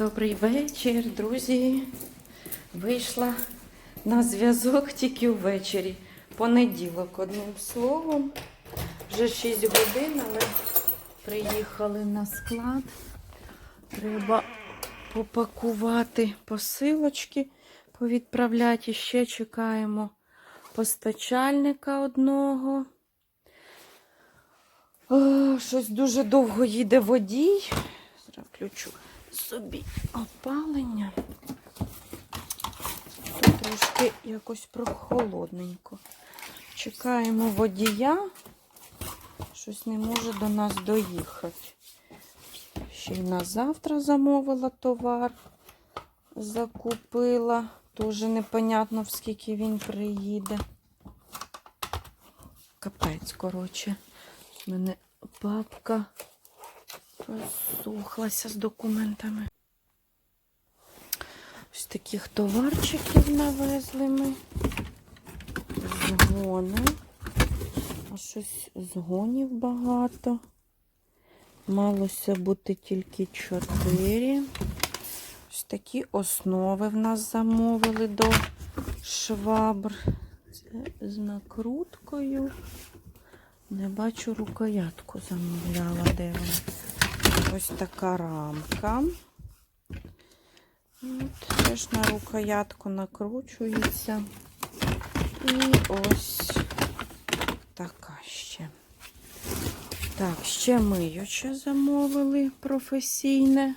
Добрий вечір, друзі. Вийшла на зв'язок тільки ввечері. Понеділок, одним словом. Вже 6 годин, але приїхали на склад. Треба попакувати посилочки, повідправляти. Ще чекаємо постачальника одного. О, щось дуже довго їде водій. Зараз включу собі опалення. Тут трошки якось прохолодненько. Чекаємо водія. Щось не може до нас доїхати. Ще й на завтра замовила товар. Закупила. Дуже непонятно, в скільки він приїде. Капець, коротше. У мене папка розсухлася з документами. Ось таких товарчиків навезли ми. Згони. А щось згонів багато. Малося бути тільки чотири. Ось такі основи в нас замовили до швабр. Це з накруткою. Не бачу рукоятку замовляла, де вона. Ось така рамка. От, теж на рукоятку накручується. І ось така ще. Так, ще миюче замовили професійне.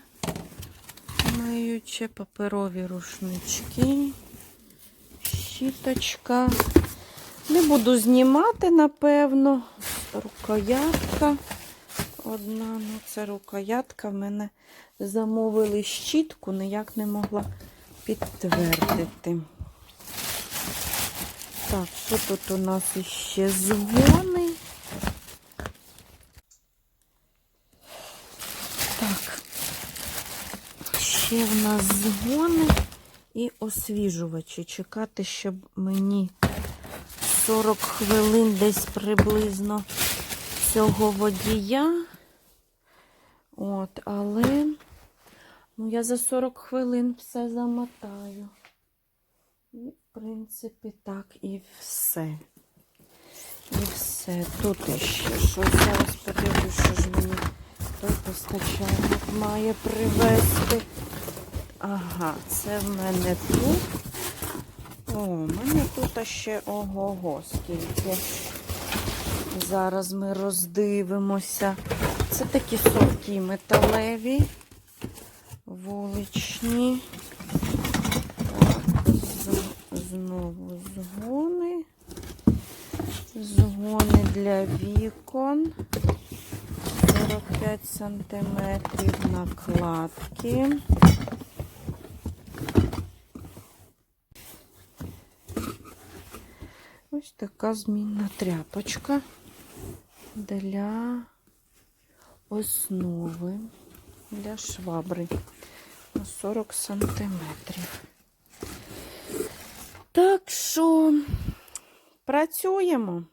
Миюче, паперові рушнички, щіточка. Не буду знімати, напевно. Рукоятка. Одна, ну це рукоятка. В мене замовили щітку, ніяк не могла підтвердити. Так, що тут у нас іще згони? Так, ще в нас згони і освіжувачі. Чекати, щоб мені 40 хвилин десь приблизно цього водія. От, але ну, я за 40 хвилин все замотаю. І, в принципі, так і все. І все. Тут іще щось. Зараз подивлюсь, що ж мені той постачальник має привезти. Ага, це в мене тут. О, у мене тут ще ого-го скільки. Зараз ми роздивимося. Це такі совки металеві, вуличні. Так, знову згони. Згони для вікон. 45 сантиметрів накладки. Ось така змінна тряпочка для основи, для швабри на 40 сантиметрів. Так що працюємо.